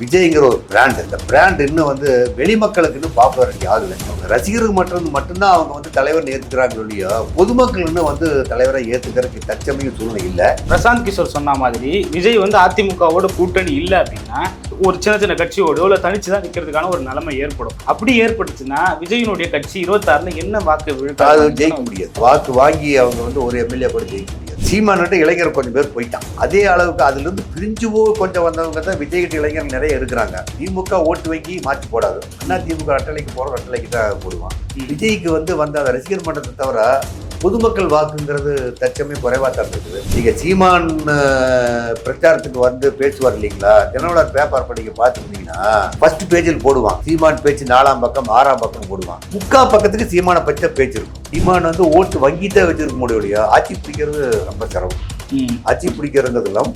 விஜய்ங்கிற ஒரு பிராண்ட் இந்த பிராண்ட் இன்னும் வந்து வெளிமக்களுக்கு இன்னும் பாப்புலாரிட்டி ஆகலை அவங்க ரசிகருக்கு மட்டும் மட்டும்தான் அவங்க வந்து தலைவர் ஏற்றுக்கிறாங்க இல்லையோ பொதுமக்கள் இன்னும் வந்து தலைவரை ஏற்றுக்கிறதுக்கு தற்சமயம் சூழ்நிலை இல்லை. பிரசாந்த் கிஷோர் சொன்ன மாதிரி விஜய் வந்து அதிமுகவோட கூட்டணி இல்லை அப்படின்னா ஒரு சின்ன சின்ன கட்சியோடோ இல்லை தனிச்சு தான் நிற்கிறதுக்கான ஒரு நிலைமை ஏற்படும். அப்படி ஏற்பட்டுச்சுன்னா விஜயினுடைய கட்சி இருபத்தாறுல என்ன வாக்கு விழுக்காது ஜெயிக்க முடியாது. வாக்கு வாங்கி அவங்க வந்து ஒரு எம்எல்ஏ கூட ஜெயிக்க முடியாது. சீமான்கிட்ட இளைஞர் கொஞ்சம் பேர் போயிட்டான். அதே அளவுக்கு அதுல இருந்து பிரிஞ்சு போ கொஞ்சம் வந்தவங்க தான் விஜய் கிட்ட இளைஞர் நிறைய இருக்கிறாங்க திமுக ஓட்டு வங்கி மாற்றி போடாது. அண்ணா திமுக அட்டளைக்கு போற அட்டளைக்கு தான் போடுவான். விஜய்க்கு வந்து வந்த அந்த ரசிகர் மன்றத்தை தவிர பொதுமக்கள் வாக்குங்கிறது தச்சமே குறைவா தான் இருக்குது. நீங்க சீமான் பிரச்சாரத்துக்கு வந்து பேசுவார் இல்லைங்களா? தினமலர் பேப்பர் படிக்க பார்த்துருந்தீங்கன்னா ஃபர்ஸ்ட் பேஜில் போடுவான். சீமான் பேச்சு நாலாம் பக்கம் ஆறாம் பக்கம் போடுவான். முக்கா பக்கத்துக்கு சீமான பச்சை பேச்சு இருக்கும். சீமான் வந்து ஓட்டு வங்கி தான் வச்சிருக்க முடியும் இல்லையா? ஆட்சி பிடிக்கிறது ரொம்ப சிரமம். ஆட்சி பிடிக்கிறதுலாம்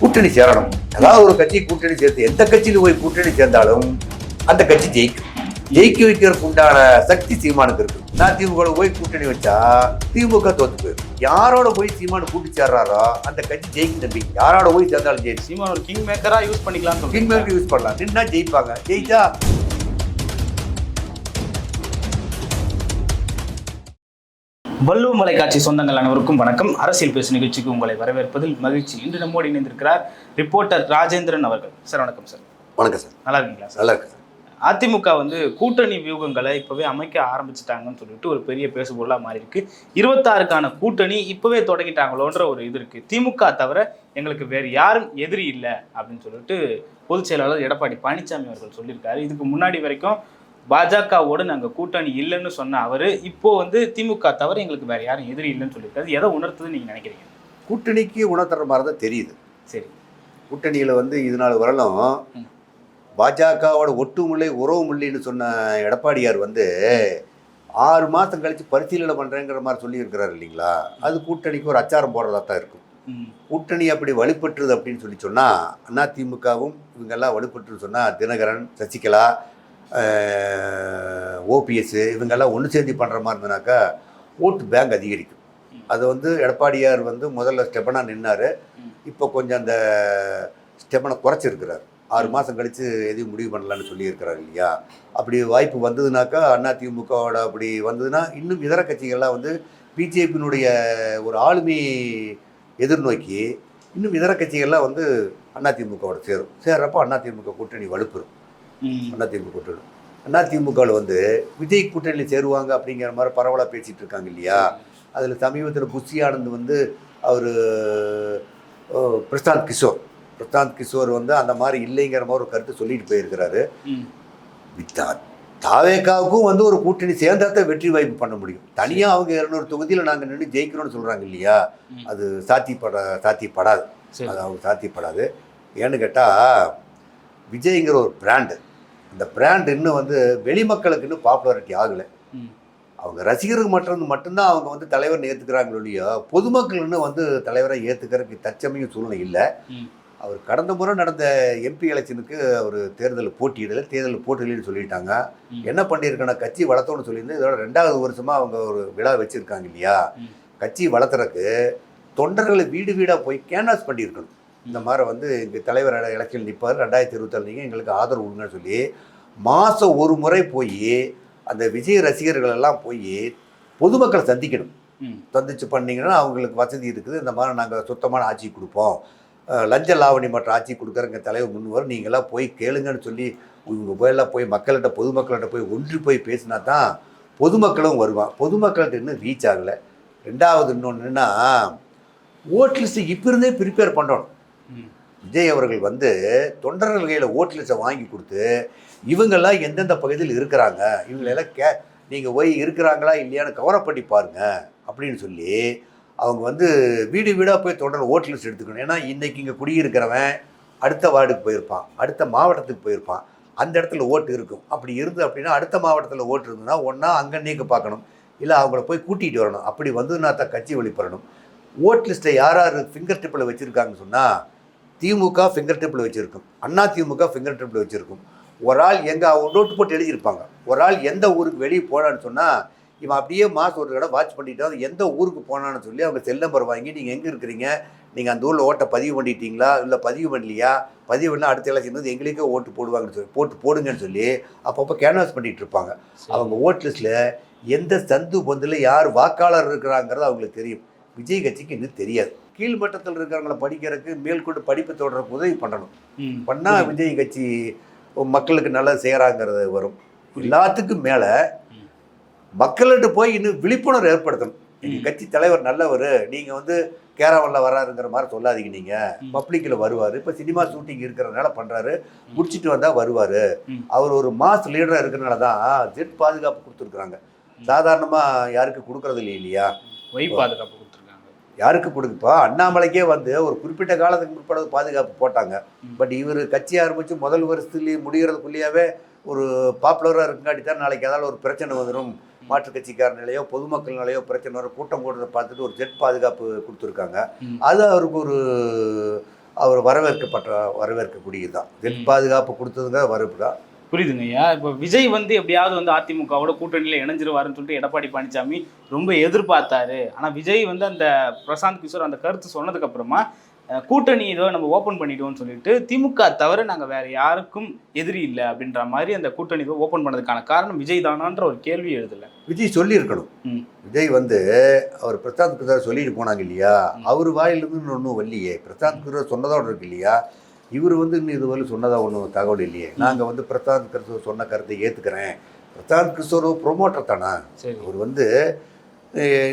கூட்டணி சேரணும். ஏதாவது ஒரு கட்சி கூட்டணி சேர்த்து எந்த கட்சியில் போய் கூட்டணி சேர்ந்தாலும் அந்த கட்சி ஜெயிக்கும். ஜெயிக்க வைக்கிறதுக்கு உண்டான சக்தி சீமானுக்கு இருக்கு. நான் திமுக போய் கூட்டணி வச்சா திமுக தோத்து போயிடும் யாரோட போய் சீமானு கூட்டி சேர்றாரோ அந்த கட்சி ஜெயிக்கும் தம்பி. யாரோட போய் சேர்ந்தாலும் ஜெயிச்சு சீமான் ஒரு கிங் மேக்கரா யூஸ் பண்ணிக்கலாம்னு சொல்றீங்க. கிங்மேக்கு யூஸ் பண்ணலாம். நின்னா ஜெயிப்பாங்க. ஜெயிச்சா வள்ளுவ மலைக்காட்சி சொந்தங்கள் அனைவருக்கும் வணக்கம். அரசியல் பேசு நிகழ்ச்சிக்கு உங்களை வரவேற்பதில் மகிழ்ச்சி. இன்று நம்மோடு இணைந்திருக்கிறார் ரிப்போர்ட்டர் ராஜேந்திரன் அவர்கள். சார் வணக்கம் சார். வணக்கம் சார். நல்லா இருக்கீங்களா சார்? நல்லா இருக்கு அதிமுக வந்து கூட்டணி வியூகங்களை இப்போவே அமைக்க ஆரம்பிச்சிட்டாங்கன்னு சொல்லிட்டு ஒரு பெரிய பேசுபொருளாக மாறி இருக்கு இருபத்தாறுக்கான கூட்டணி இப்போவே தொடங்கிட்டாங்களோன்ற ஒரு இது இருக்கு. திமுக தவிர எங்களுக்கு வேறு யாரும் எதிரி இல்லை அப்படின்னு சொல்லிட்டு பொதுச் செயலாளர் எடப்பாடி பழனிசாமி அவர்கள் சொல்லியிருக்காரு. இதுக்கு முன்னாடி வரைக்கும் பாஜகவோடு நாங்கள் கூட்டணி இல்லைன்னு சொன்ன அவர் இப்போ வந்து திமுக தவிர எங்களுக்கு வேற யாரும் எதிரி இல்லைன்னு சொல்லியிருக்காரு. எதை உணர்த்துதுன்னு நீங்கள் நினைக்கிறீங்க? கூட்டணிக்கு உணர்த்துற மாதிரி தான் தெரியுது. சரி. கூட்டணியில் வந்து இது நாள் வரலும். பாஜகவோட ஒட்டுமுல்லை உறவுமுல்லைன்னு சொன்ன எடப்பாடியார் வந்து ஆறு மாதம் கழித்து பரிசீலனை பண்ணுறேங்கிற மாதிரி சொல்லியிருக்கிறாரு இல்லைங்களா? அது கூட்டணிக்கு ஒரு அச்சாரம் போடுறதா தான் இருக்கும் கூட்டணி அப்படி வலுப்பற்றுது அப்படின்னு சொல்லி சொன்னால் அதிமுகவும் இவங்கெல்லாம் வலுப்பற்றுன்னு சொன்னால் தினகரன் சசிகலா ஓபிஎஸ் இவங்கெல்லாம் ஒன்று சேர்ந்து பண்ணுற மாதிரி இருந்தனாக்கா ஓட்டு பேங்க் அதிகரிக்கும். அது வந்து எடப்பாடியார் வந்து முதல்ல ஸ்டெபனாக நின்னார். இப்போ கொஞ்சம் அந்த ஸ்டெபனை குறைச்சிருக்கிறார். ஆறு மாதம் கழித்து எதையும் முடிவு பண்ணலான்னு சொல்லியிருக்கிறார் இல்லையா? அப்படி வாய்ப்பு வந்ததுனாக்கா அதிமுகவோட அப்படி வந்ததுன்னா இன்னும் இதர கட்சிகள்லாம் வந்து பிஜேபியினுடைய ஒரு ஆளுமை எதிர்நோக்கி இன்னும் இதர கட்சிகள்லாம் வந்து அதிமுகவோட சேரும். சேர்றப்போ அதிமுக கூட்டணி வலுப்பெறும். ம். அதிமுக கூட்டணி. அதிமுகவில் வந்து விஜய் கூட்டணியில் சேருவாங்க அப்படிங்கிற மாதிரி பரவலாக பேசிகிட்டு இருக்காங்க இல்லையா? அதில் சமீபத்தில் புஷி ஆனந்த் வந்து அவர் பிரசாந்த் கிஷோர். பிரசாந்த் கிஷோர் வந்து அந்த மாதிரி இல்லைங்கிற மாதிரி ஒரு கருத்து சொல்லிட்டு போயிருக்கிறாரு. தாவேக்காவுக்கும் வந்து ஒரு கூட்டணி சேர்ந்தா தான் வெற்றி வாய்ப்பு பண்ண முடியும். தனியாக அவங்க இரநூறு தொகுதியில் நாங்கள் நின்று ஜெயிக்கிறோம்னு சொல்கிறாங்க இல்லையா. அது சாத்தியப்பட சாத்தியப்படாது. அது அவங்க சாத்தியப்படாது. ஏன்னு கேட்டால் விஜய்ங்கிற ஒரு பிராண்டு அந்த பிராண்ட் இன்னும் வந்து வெளிமக்களுக்கு இன்னும் பாப்புலாரிட்டி ஆகலை. அவங்க ரசிகருக்கு மட்டும் மட்டும்தான் அவங்க வந்து தலைவர் ஏற்றுக்கிறாங்களோ இல்லையோ பொதுமக்கள் இன்னும் வந்து தலைவரை ஏற்றுக்கிறதுக்கு தற்சமயம் சூழ்நிலை இல்லை. அவர் கடந்த முறை நடந்த எம்பி எலெக்ஷனுக்கு அவர் தேர்தலில் போட்டியிடல தேர்தலில் போட்டியிடலன்னு சொல்லிட்டாங்க. என்ன பண்ணியிருக்கேன்னா கட்சி வளர்த்தோன்னு சொல்லியிருந்து இதோட ரெண்டாவது வருஷமாக அவங்க ஒரு விழா வச்சுருக்காங்க இல்லையா. கட்சி வளர்த்துறதுக்கு தொண்டர்களை வீடு வீடாக போய் கேன்வாஸ் பண்ணியிருக்கணும். இந்த மாதிரி வந்து எங்கள் தலைவர் எலெக்ஷன் நிற்பார் ரெண்டாயிரத்தி இருபத்தாறு நீங்கள் எங்களுக்கு ஆதரவு கொடுங்கன்னு சொல்லி மாதம் ஒரு முறை போய் அந்த விஜய் ரசிகர்கள் எல்லாம் போய் பொதுமக்களை சந்திக்கணும். சந்திச்சு பண்ணீங்கன்னா அவங்களுக்கு வசதி இருக்குது. இந்த மாதிரி நாங்கள் சுத்தமான ஆட்சி கொடுப்போம். லஞ்ச லாவணி மற்ற ஆட்சி கொடுக்குறங்க தலைவர் முன்வர் நீங்களாம் போய் கேளுங்கன்னு சொல்லி இவங்க போயெல்லாம் போய் மக்கள்கிட்ட பொதுமக்கள்கிட்ட போய் ஒன்றி போய் பேசினா தான் பொதுமக்களும் வருவான். பொதுமக்கள்கிட்ட இன்னும் ரீச் ஆகலை. ரெண்டாவது இன்னொன்றுன்னா ஓட் லிஸ்ட்டு இப்போ இருந்தே ப்ரிப்பேர் பண்ணணும். விஜய் அவர்கள் வந்து தொண்டர்கள் கையில் ஓட் லிஸ்ட்டை வாங்கி கொடுத்து இவங்கெல்லாம் எந்தெந்த பகுதியில் இருக்கிறாங்க இவங்களெல்லாம் கே நீங்கள் போய் இருக்கிறாங்களா இல்லையான்னு கவரப் பண்ணி பாருங்க அப்படின்னு சொல்லி அவங்க வந்து வீடு வீடாக போய் தொடர்ந்து ஓட் லிஸ்ட் எடுத்துக்கணும். ஏன்னா இன்றைக்கி இங்கே குடியிருக்கிறவன் அடுத்த வார்டுக்கு போயிருப்பான். அடுத்த மாவட்டத்துக்கு போயிருப்பான். அந்த இடத்துல ஓட்டு இருக்கும். அப்படி இருந்து அப்படின்னா அடுத்த மாவட்டத்தில் ஓட்டு இருந்ததுன்னா ஒன்றா அங்கே நீக்க பார்க்கணும். இல்லை அவங்கள போய் கூட்டிகிட்டு வரணும். அப்படி வந்ததுன்னா தான் கட்சி வெளிப்படணும். ஓட் லிஸ்ட்டை யார் யார் ஃபிங்கர் டிப்பில் வச்சுருக்காங்கன்னு சொன்னால் திமுக ஃபிங்கர் டிப்பில் வச்சுருக்கும். அண்ணா திமுக ஃபிங்கர் டிப்பில் வச்சுருக்கும். ஒரு ஆள் எங்கே நோட்டு போட்டு எழுதியிருப்பாங்க. ஒரு ஆள் எந்த ஊருக்கு வெளியே போனான்னு சொன்னால் இவன் அப்படியே மாதம் ஒரு தடவை வாட்ச் பண்ணிட்டு எந்த ஊருக்கு போனான்னு சொல்லி அவங்க செல் நம்பர் வாங்கி நீங்கள் எங்கே இருக்கிறீங்க? நீங்கள் அந்த ஊரில் ஓட்டை பதிவு பண்ணிட்டீங்களா? இல்லை பதிவு பண்ணலையா? பதிவு பண்ணால் அடுத்த எலெக்ஷன் வந்து எங்களுக்கே ஓட்டு போடுவாங்கன்னு சொல்லி போட்டு போடுங்கன்னு சொல்லி அப்பப்போ கேன்வாஸ் பண்ணிட்டு இருப்பாங்க. அவங்க ஓட் லிஸ்ட்டில் எந்த சந்து பொந்தில் யார் வாக்காளர் இருக்கிறாங்கிறது அவங்களுக்கு தெரியும். விஜய் கட்சிக்கு இன்னும் தெரியாது. கீழ்மட்டத்தில் இருக்கிறவங்கள படிக்கிறதுக்கு மேற்கொண்டு படிப்பு தொடர்றதுக்கு உதவி பண்ணணும். பண்ணால் விஜய் கட்சி மக்களுக்கு நல்லது செய்கிறாங்கிறது வரும். எல்லாத்துக்கும் மேலே. மக்கள்கிட்ட போய் இன்னும் விழிப்புணர்வு ஏற்படுத்தணும். எங்கள். கட்சி தலைவர் நல்லவர் நீங்கள் வந்து கேரவனில் வராருங்கிற மாதிரி சொல்லாதீங்க நீங்கள். பப்ளிக்கில் வருவார். இப்போ சினிமா ஷூட்டிங் இருக்கிறதுனால பண்ணுறாரு முடிச்சிட்டு வந்தால் வருவார். அவர் ஒரு மாஸ் லீடராக இருக்கிறனால தான் ஜெட் பாதுகாப்பு கொடுத்துருக்குறாங்க. சாதாரணமாக யாருக்கு கொடுக்கறது இல்லை இல்லையா? ஒய் பாதுகாப்பு கொடுத்துருக்காங்க. யாருக்கு கொடுக்குப்பா அண்ணாமலைக்கே வந்து ஒரு குறிப்பிட்ட காலத்துக்கு முற்பட பாதுகாப்பு போட்டாங்க. பட் இவர் கட்சி ஆரம்பித்து முதல் வருஷத்துலேயே முடிகிறதுக்குள்ளேயாவே ஒரு பாப்புலராக இருக்குங்காட்டி தான் நாளைக்கு ஏதாவது ஒரு பிரச்சனை வந்துடும் மாற்றுக் பொதுமக்கள் நிலையோ பிரச்சனை வரும். கூட்டம் கூடுறத பார்த்துட்டு ஒரு ஜெட் பாதுகாப்பு கொடுத்துருக்காங்க. அது அவருக்கு ஒரு அவர் வரவேற்கப்பட்ட வரவேற்கக்கூடியது தான் ஜெட். பாதுகாப்பு கொடுத்ததுங்க வரவேற்பு தான் புரியுதுங்க ஐயா. இப்போ விஜய் வந்து எப்படியாவது வந்து அதிமுகவோட கூட்டணியில் இணைஞ்சிருவாருன்னு சொல்லிட்டு எடப்பாடி பழனிசாமி ரொம்ப எதிர்பார்த்தாரு. ஆனால் விஜய் வந்து அந்த பிரசாந்த் கிஷோர் அந்த கருத்து சொன்னதுக்கு அப்புறமா அஹ், கூட்டணி ஏதோ நம்ம ஓப்பன் பண்ணிடுவோம்னு சொல்லிட்டு திமுக தவிர நாங்கள் வேற யாருக்கும் எதிரி இல்லை அப்படின்ற மாதிரி அந்த கூட்டணி ஓப்பன் பண்ணதுக்கான காரணம் விஜய் தானான்ற ஒரு கேள்வி எழுதல. விஜய் சொல்லியிருக்கணும். விஜய் வந்து அவர் பிரசாந்த் கிஷோர் சொல்லிட்டு போனாங்க இல்லையா. அவர் வாயிலிருந்து ஒன்றும் வரலையே. பிரசாந்த் கிஷோர் சொன்னதோட இருக்கு இல்லையா? இவர் வந்து இன்னும் இதுவரை சொன்னதா ஒன்றும் தகவல் இல்லையே. நாங்கள் வந்து பிரசாந்த் கிஷோர் சொன்ன கருத்தை ஏற்றுக்கிறேன் பிரசாந்த் கிஷோர் ப்ரொமோட்டர் தானே? சரி. அவர் வந்து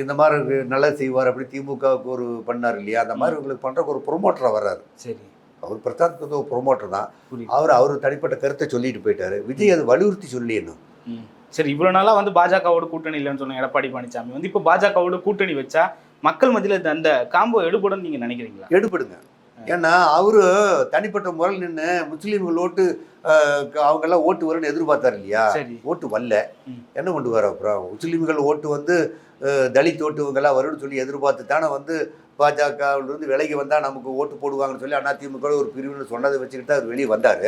இந்த மாதிரி நல்லது செய்வார் அப்படி திமுகவுக்கு ஒரு பண்ணார் இல்லையா? அந்த மாதிரி உங்களுக்கு பண்ணுறக்கு ஒரு ப்ரொமோட்டராக வர்றாரு. சரி. அவர் பிரசாந்த் கிஷோர் ப்ரொமோட்டர் தான். அவர் அவர் தனிப்பட்ட கருத்தை சொல்லிட்டு போயிட்டாரு. விஜய் அது வலியுறுத்தி சொல்லி இன்னும் ம். சரி இவ்வளவு நாளா வந்து பாஜகவோட கூட்டணி இல்லைன்னு சொன்ன எடப்பாடி பழனிசாமி. வந்து இப்போ பாஜகவோட கூட்டணி வச்சா மக்கள் மத்தியில் அந்த காம்போ எடுபடும் நீங்க நினைக்கிறீங்களா? எடுபடுங்க. ஏன்னா அவரு தனிப்பட்ட முறையில் நின்று முஸ்லீம்கள் ஓட்டு அவங்கெல்லாம் ஓட்டு வரும்னு எதிர்பார்த்தாரு இல்லையா? ஓட்டு வரல. என்ன கொண்டு வர அப்புறம்? முஸ்லீம்கள் ஓட்டு வந்து தலித் ஓட்டு இவங்கெல்லாம் வரும்னு சொல்லி எதிர்பார்த்து தானே வந்து பாஜகவிலிருந்து விலகி வந்தால் நமக்கு ஓட்டு போடுவாங்கன்னு சொல்லி அதிமுக ஒரு பிரிவுன்னு சொன்னதை வச்சுக்கிட்டு அவர் வெளியே வந்தார்.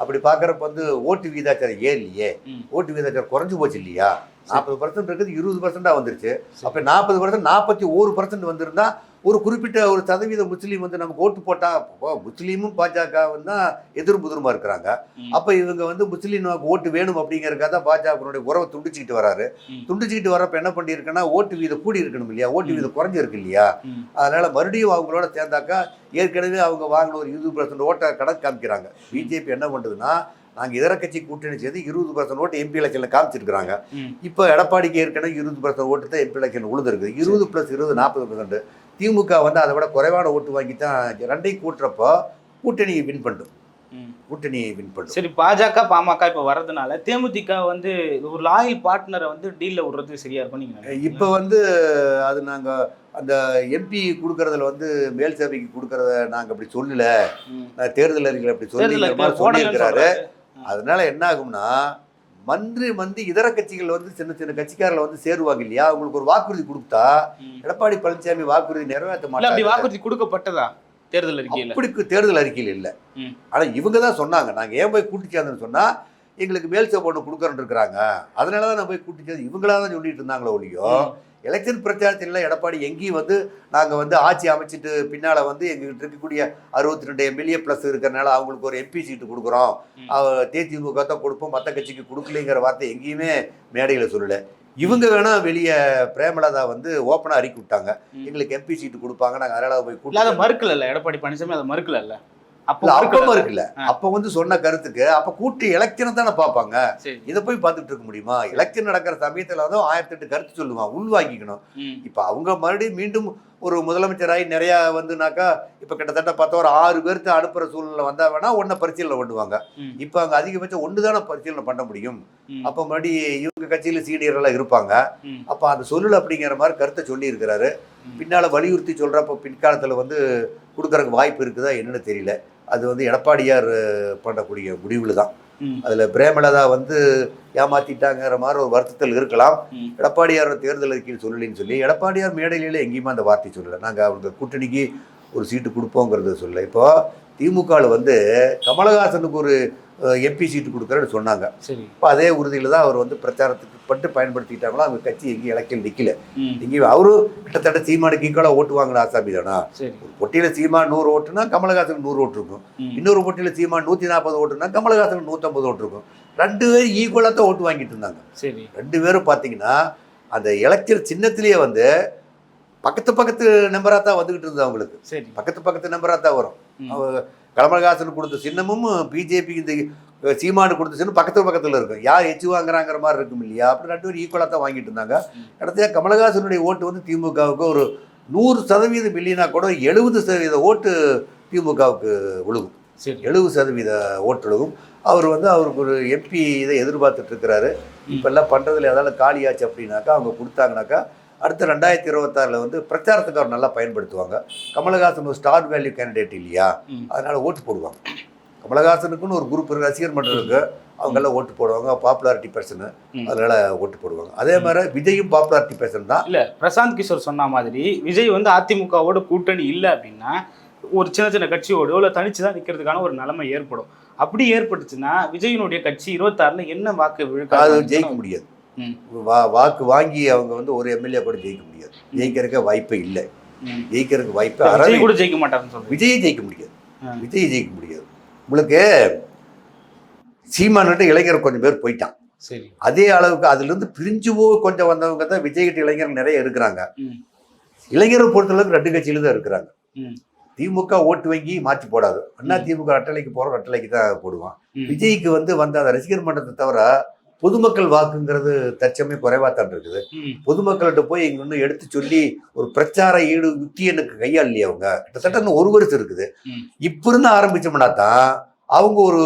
அப்படி பார்க்குறப்ப வந்து ஓட்டு வீதாச்சாரம் ஏன் இல்லையே ம். ஓட்டு வீதாச்சாரம் குறைஞ்சு போச்சு இல்லையா நாற்பது பர்சன்ட் இருக்குது இருபது பர்சன்டாக வந்துருச்சு. அப்போ நாற்பது பர்சன்ட் நாற்பத்தி ஒரு பர்சன்ட் வந்திருந்தா ஒரு குறிப்பிட்ட ஒரு சதவீத முஸ்லீம் வந்து நமக்கு ஓட்டு போட்டா இப்போ முஸ்லீமும் பாஜகவும் தான் எதிரும் புதிருமா இருக்கிறாங்க. அப்போ இவங்க வந்து முஸ்லீம் ஓட்டு வேணும் அப்படிங்கிறதுக்காக தான் பாஜகனுடைய உறவை துண்டிச்சுக்கிட்டு வராரு. துண்டிச்சுக்கிட்டு வரப்ப என்ன பண்ணியிருக்குன்னா ஓட்டு வீதம் கூடி இருக்கணும் இல்லையா ஓட்டு. வீதம் குறைஞ்சிருக்கு இல்லையா. அதனால மறுபடியும் அவங்களோட சேர்ந்தாக்கா ஏற்கனவே அவங்க வாங்கின ஒரு இருபது பர்சன்ட் ஓட்டை கணக்கு காமிக்கிறாங்க பிஜேபி என்ன பண்ணுதுன்னா நாங்கள் இதர கட்சி கூட்டணி சேர்ந்து இருபது பர்சன்ட் ஓட்டு எம்பி எலெக்ஷனில் காமிச்சிருக்கிறாங்க. இப்போ எடப்பாடிக்கு ஏற்கனவே இருபது பர்சன்ட் ஓட்டு தான் எம்பி எலெக்ஷன் உழுதுருக்கு இருபது ப்ளஸ் இருபது நாற்பது பர்சன்ட் திமுக வந்து அதை விட குறைவான ஓட்டு வாங்கி தான் ரெண்டையும் கூட்டுறப்போ கூட்டணியை வின் பண்ணும். கூட்டணியை வின் பண்ணும் சரி பாஜக பாமக இப்போ வர்றதுனால தேமுதிக வந்து ஒரு லாயல் பார்ட்னரை வந்து டீல்ல விடுறது சரியா இருக்கும் நீங்க நினைக்கிறீங்களா? இப்போ வந்து அது நாங்கள் அந்த எம்பி கொடுக்கறதுல வந்து மேல் சபைக்கு கொடுக்கறத நாங்கள் அப்படி சொல்லல தேர்தல் அறிக்கையில் அப்படி போடலன்னு சொல்லியிருக்கிறாரு. அதனால என்ன ஆகும்னா மன்று வந்து இதர கட்சிகள் வந்து சின்ன சின்ன கட்சிக்காரில் வந்து சேருவாங்க இல்லையா? அவங்களுக்கு ஒரு வாக்குறுதி கொடுத்தா. எடப்பாடி பழனிசாமி வாக்குறுதி நிறைவேற்ற மாட்டாங்க வாக்குறுதி கொடுக்கப்பட்டதா? தேர்தல் அறிக்கையில. அப்படி தேர்தல் அறிக்கையில் இல்லை. ம். ஆனா இவங்க தான் சொன்னாங்க. நாங்க ஏன் போய் கூட்டி சேர்ந்தோம்னு சொன்னா எங்களுக்கு மேல் சபை ஒன்று கொடுக்குறேன்னு இருக்கிறாங்க. அதனால தான் நான் போய் கூட்டி சேர்ந்து இவங்களா தான் சொல்லிட்டு இருந்தாங்களோ ஒழியோ. எலெக்ஷன் பிரச்சாரத்தில் எடப்பாடி எங்கேயும் வந்து நாங்கள் வந்து ஆட்சி அமைச்சிட்டு பின்னால் வந்து எங்ககிட்ட இருக்கக்கூடிய அறுபத்தி ரெண்டு எம்எல்ஏ ப்ளஸ் இருக்கிறனால அவங்களுக்கு ஒரு எம்பி சீட்டு கொடுக்குறோம். தேதிமுக தான் கொடுப்போம். மற்ற கட்சிக்கு கொடுக்கலைங்கிற வார்த்தை எங்கேயுமே மேடையில் சொல்லலை. இவங்க வேணா வெளியே பிரேமலதா வந்து ஓப்பனாக அறிக்கை விட்டாங்க. எங்களுக்கு எம்பி சீட்டு கொடுப்பாங்க. நாங்கள் அதனால போய் இல்ல அதை கூட்டி மறுக்கல எடப்பாடி பழனிசாமி அதை மறுக்கல அப்போ மறுக்கல. இருக்குல்ல. அப்ப வந்து சொன்ன கருத்துக்கு அப்ப கூட்டி எலெக்ஷனை தானே பார்ப்பாங்க சரி இதை போய் பார்த்துட்டு இருக்க முடியுமா எலெக்ஷன் நடக்கிற சமயத்துல வந்து ஆயிரத்தி எட்டு கருத்து சொல்லுவான் உள்வாங்கிக்கணும். இப்ப அவங்க மறுபடியும் மீண்டும் ஒரு முதலமைச்சராகி நிறைய வந்துனாக்கா இப்ப கிட்டத்தட்ட பார்த்தா ஒரு ஆறு பேர்த்து அனுப்புற சூழ்நிலை வந்தா வேணா ஒன்றை பரிசீலனை பண்ணுவாங்க. இப்ப அங்க அதிகபட்சம் ஒன்று தானே பரிசீலனை பண்ண முடியும். அப்ப மறுபடியும் இவங்க கட்சியில சீனியர் எல்லாம் இருப்பாங்க. அப்ப அந்த சொல்லல அப்படிங்கிற மாதிரி கருத்தை சொல்லி இருக்கிறாரு ம். பின்னால வலியுறுத்தி சொல்றப்ப பிற்காலத்துல வந்து கொடுக்கறதுக்கு வாய்ப்பு இருக்குதா என்னன்னு தெரியல அது வந்து எடப்பாடியார் பண்ணக்கூடிய முடிவுல தான். அதுல பிரேமலதா வந்து ஏமாத்திட்டாங்கிற மாதிரி ஒரு வருத்தத்தில் இருக்கலாம். எடப்பாடியார் தேர்தல் அறிக்கையில் சொல்லலின்னு சொல்லி எடப்பாடியார் மேடையில எங்கேயுமே அந்த வார்த்தை சொல்லலை நாங்க அவங்க கூட்டணிக்கு ஒரு சீட்டு கொடுப்போங்கிறத சொல்லல இப்போ திமுகவில் வந்து கமலஹாசனுக்கு ஒரு எம்பி சீட்டு கொடுக்குறேன்னு சொன்னாங்க. சரி. இப்போ அதே உறுதியில் தான் அவர் வந்து பிரச்சாரத்துக்கு பட்டு பயன்படுத்திக்கிட்டாங்களோ அவங்க கட்சி எங்கேயும் எலெக்ஷன் நிற்கல ம். இங்கே அவரும் கிட்டத்தட்ட சீமானுக்கு ஈக்குவலாக ஓட்டு வாங்கின ஆசாமி தானா? ஒரு பொட்டியில் சீமான் நூறு ஓட்டுனா கமலஹாசனுக்கு நூறு ஓட்டு இருக்கும். இன்னொரு பொட்டியில் சீமான் நூற்றி நாற்பது ஓட்டுனா கமலஹாசனுக்கு நூற்றம்பது ஓட்டு இருக்கும். ரெண்டு பேரும் ஈக்குவலாக தான் ஓட்டு வாங்கிட்டு இருந்தாங்க. சரி. ரெண்டு பேரும் பார்த்தீங்கன்னா அந்த எலெக்ஷன் சின்னத்திலேயே வந்து பக்கத்து பக்கத்து நம்பராக தான் வந்துக்கிட்டு இருந்தது அவங்களுக்கு. சரி. பக்கத்து பக்கத்து நம்பராக தான் வரும். கமலஹாசன் கொடுத்த சின்னமும் பிஜேபி இந்த சீமானு கொடுத்த சின்னம் பக்கத்து பக்கத்தில் இருக்கும் யார் எச்சு வாங்குறாங்கிற மாதிரி இருக்கும் இல்லையா? அப்படி ரெண்டு பேரும் ஈக்குவலாக தான் வாங்கிட்டு இருந்தாங்க. கடைசியாக கமலஹாசனுடைய ஓட்டு வந்து திமுகவுக்கு ஒரு நூறு சதவீதம் இல்லைனா கூட எழுபது சதவீத ஓட்டு திமுகவுக்கு விழுகும். சரி. எழுபது சதவீத ஓட்டு விழுகும். அவர் வந்து அவருக்கு ஒரு எம்பி இதை எதிர்பார்த்துட்டு இருக்கிறாரு. இப்பெல்லாம் பண்ணுறதுல ஏதாவது காலியாச்சு அப்படின்னாக்கா அவங்க கொடுத்தாங்கனாக்கா அடுத்த ரெண்டாயிரத்தி இருபத்தாறில் வந்து பிரச்சாரத்துக்கு அவர் நல்லா பயன்படுத்துவாங்க. கமலஹாசன் ஒரு ஸ்டார் வேல்யூ கேண்டிடேட் இல்லையா. அதனால ஓட்டு போடுவாங்க. கமலஹாசனுக்குன்னு ஒரு குரூப் இருக்கு ரசிகர் மன்றம் இருக்கு. அவங்கெல்லாம் ஓட்டு போடுவாங்க. Popularity person. அதனால ஓட்டு போடுவாங்க. அதே மாதிரி விஜயும் பாப்புலாரிட்டி பர்சன் தான். இல்ல பிரசாந்த் கிஷோர் சொன்ன மாதிரி விஜய் வந்து அதிமுகவோட கூட்டணி இல்ல அப்படின்னா ஒரு சின்ன சின்ன கட்சியோட இல்ல தனிச்சு தான் நிக்கிறதுக்கான ஒரு நிலைமை ஏற்படும். அப்படி ஏற்பட்டுச்சுன்னா விஜயினுடைய கட்சி இருபத்தாறுல என்ன வாக்கு விழுக்காது ஜெயிக்க முடியாது. வா வாக்கு வாங்கி அவங்க வந்து ஒரு எம்எல்ஏ கூட ஜெயிக்க முடியாது. ஜெயிக்கிறதுக்கு வாய்ப்பே இல்லை. ஜெயிக்கிறதுக்கு வாய்ப்பு அறவே கூட ஜெயிக்க சொல்றேன் விஜய் ஜெயிக்க முடியாது. விஜய் ஜெயிக்க முடியாது. உங்களுக்கு சீமான்கிட்ட இளைஞர் கொஞ்சம் பேர் போயிட்டான். சரி. அதே அளவுக்கு அதுலேருந்து பிரிஞ்சு போய் கொஞ்சம் வந்தவங்க தான் விஜய்கிட்ட இளைஞர் நிறைய இருக்கிறாங்க. இளைஞரை பொறுத்தளவுக்கு ரெண்டு கட்சியில தான் இருக்கிறாங்க. திமுக ஓட்டு வங்கி மாற்றி போடாது. அண்ணா திமுக ரெட்டலைக்கு போகிறோம் ரெட்டலைக்கு தான் போடுவான். விஜய்க்கு வந்து வந்த அந்த ரசிகர் மன்றத்தை தவிர பொதுமக்கள் வாக்குங்கிறது தச்சமே குறைவாக தான் இருக்குது. பொதுமக்கள்கிட்ட போய் இங்க இன்னும் எடுத்து சொல்லி ஒரு பிரச்சார ஈடு யுக்தி எனக்கு கையாளலையே அவங்க கிட்டத்தட்ட ஒரு வருஷம் இருக்குது. இப்ப இருந்து ஆரம்பிச்சோம்னா தான் அவங்க ஒரு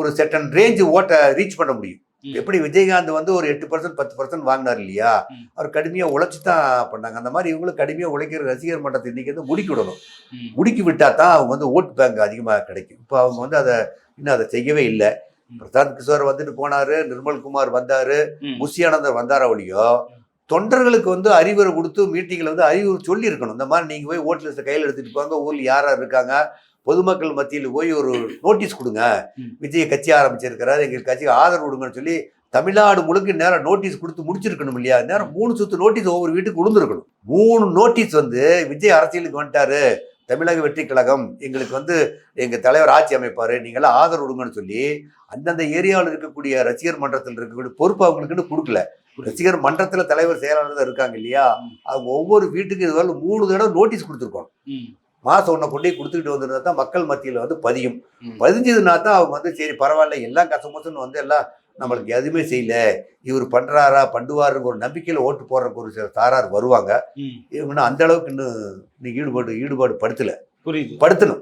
ஒரு செட்டன் ரேஞ்ச் ஓட்டை ரீச் பண்ண முடியும். எப்படி விஜயகாந்த் வந்து ஒரு எட்டு பர்சன்ட் பத்து பர்சன்ட் வாங்கினார் இல்லையா. அவர் கடுமையா உழைச்சி தான் பண்ணாங்க அந்த மாதிரி இவங்களும் கடுமையா உழைக்கிற ரசிகர் மன்றத்தை இன்னைக்கு வந்து முடுக்கி விடணும். முடுக்கி விட்டா தான் அவங்க வந்து ஓட் பேங்க் அதிகமாக கிடைக்கும் இப்போ அவங்க வந்து அதை இன்னும் அதை செய்யவே இல்லை. பிரசாந்த் கிஷோர் வந்துட்டு போனாரு நிர்மல்குமார் வந்தாரு. முசியானந்தர் வந்தாரா ஒழியோ? தொண்டர்களுக்கு வந்து அறிவுரை கொடுத்து மீட்டிங்கில் வந்து அறிவுரை சொல்லியிருக்கணும். இந்த மாதிரி நீங்கள் போய் ஓட்டு லிஸ்ட்டை கையில் எடுத்துகிட்டு போங்க ஊரில் யார் யார் இருக்காங்க பொதுமக்கள் மத்தியில் போய் ஒரு நோட்டீஸ் கொடுங்க. விஜய் கட்சி ஆரம்பிச்சிருக்கிறாரு எங்கள் கட்சிக்கு ஆதரவு கொடுங்கன்னு சொல்லி தமிழ்நாடு முழுக்க நேரம் நோட்டீஸ் கொடுத்து முடிச்சிருக்கணும் இல்லையா? நேரம் மூணு சுத்து நோட்டீஸ் ஒவ்வொரு வீட்டுக்கு விழுந்திருக்கணும் மூணு நோட்டீஸ் வந்து விஜய் அரசியலுக்கு வந்துட்டாரு. தமிழக வெற்றி கழகம் எங்களுக்கு வந்து எங்க தலைவர் ஆட்சி அமைப்பாரு நீங்களாம் ஆதரவு கொடுங்கன்னு சொல்லி அந்தந்த ஏரியாவில் இருக்கக்கூடிய ரசிகர் மன்றத்தில் இருக்கக்கூடிய பொறுப்பு அவங்களுக்குன்னு கொடுக்கல ரசிகர் மன்றத்துல தலைவர் செயலாளர் தான் இருக்காங்க இல்லையா. அவங்க ஒவ்வொரு வீட்டுக்கு இதுவரை மூணு தடவை நோட்டீஸ் கொடுத்துருக்கோம் ம். மாசம் ஒன்றை கொண்டு கொடுத்துக்கிட்டு வந்திருந்தா தான் மக்கள் மத்தியில் வந்து பதியும். பதிஞ்சதுனா தான் அவங்க வந்து சரி பரவாயில்ல எல்லாம் கசமோசன்னு வந்து எல்லாம் நம்மளுக்கு எதுவுமே செய்யல. இவர் பண்றாரா பண்ணுவாருங்கிற ஒரு நம்பிக்கையில ஓட்டு போடுறதுக்கு ஒரு சில தாரார் வருவாங்க. ம். இவங்க அந்த அளவுக்கு இன்னும் ஈடுபாடு ஈடுபாடு படுத்தல. புரியுது. படுத்தணும்.